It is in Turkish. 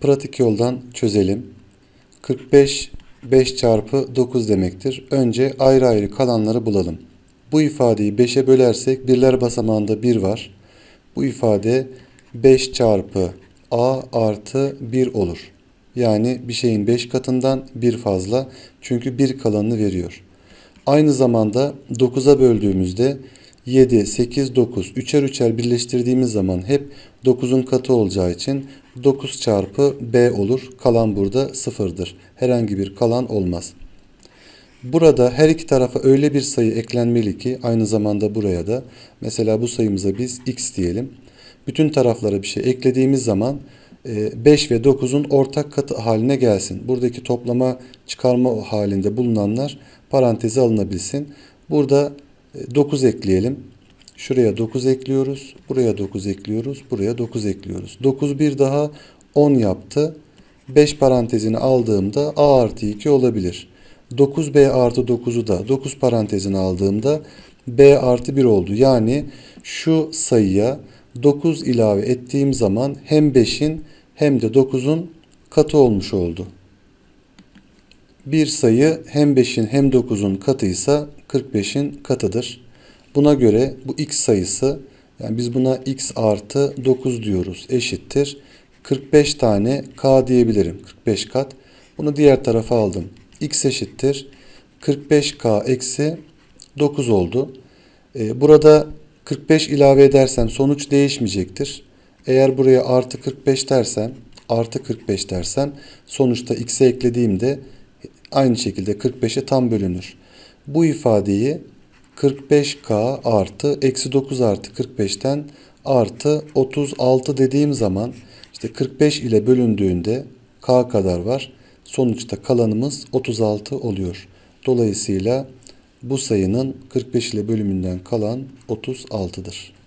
Pratik yoldan çözelim. 45 5 çarpı 9 demektir. Önce ayrı ayrı kalanları bulalım. Bu ifadeyi 5'e bölersek birler basamağında 1 var. Bu ifade 5 çarpı a artı 1 olur. Yani bir şeyin 5 katından 1 fazla. Çünkü 1 kalanını veriyor. Aynı zamanda 9'a böldüğümüzde 7, 8, 9. Üçer üçer birleştirdiğimiz zaman hep 9'un katı olacağı için 9 çarpı b olur. Kalan burada sıfırdır. Herhangi bir kalan olmaz. Burada her iki tarafa öyle bir sayı eklenmeli ki aynı zamanda buraya da mesela bu sayımıza biz x diyelim. Bütün taraflara bir şey eklediğimiz zaman 5 ve 9'un ortak katı haline gelsin. Buradaki toplama çıkarma halinde bulunanlar paranteze alınabilsin. Burada 9 ekleyelim. Şuraya 9 ekliyoruz. Buraya 9 ekliyoruz. Buraya 9 ekliyoruz. 9 bir daha 10 yaptı. 5 parantezini aldığımda a artı 2 olabilir. 9b artı 9'u da 9 parantezini aldığımda b artı 1 oldu. Yani şu sayıya 9 ilave ettiğim zaman hem 5'in hem de 9'un katı olmuş oldu. Bir sayı hem 5'in hem 9'un katıysa 45'in katıdır. Buna göre bu x sayısı yani biz buna x artı 9 diyoruz eşittir. 45 tane k diyebilirim. 45 kat. Bunu diğer tarafa aldım. x eşittir. 45k eksi 9 oldu. Ee, burada 45 ilave edersem sonuç değişmeyecektir. Eğer buraya artı 45 dersem artı 45 dersem sonuçta x'e eklediğimde aynı şekilde 45'e tam bölünür. Bu ifadeyi 45k artı eksi 9 artı 45'ten artı 36 dediğim zaman işte 45 ile bölündüğünde k kadar var. Sonuçta kalanımız 36 oluyor. Dolayısıyla bu sayının 45 ile bölümünden kalan 36'dır.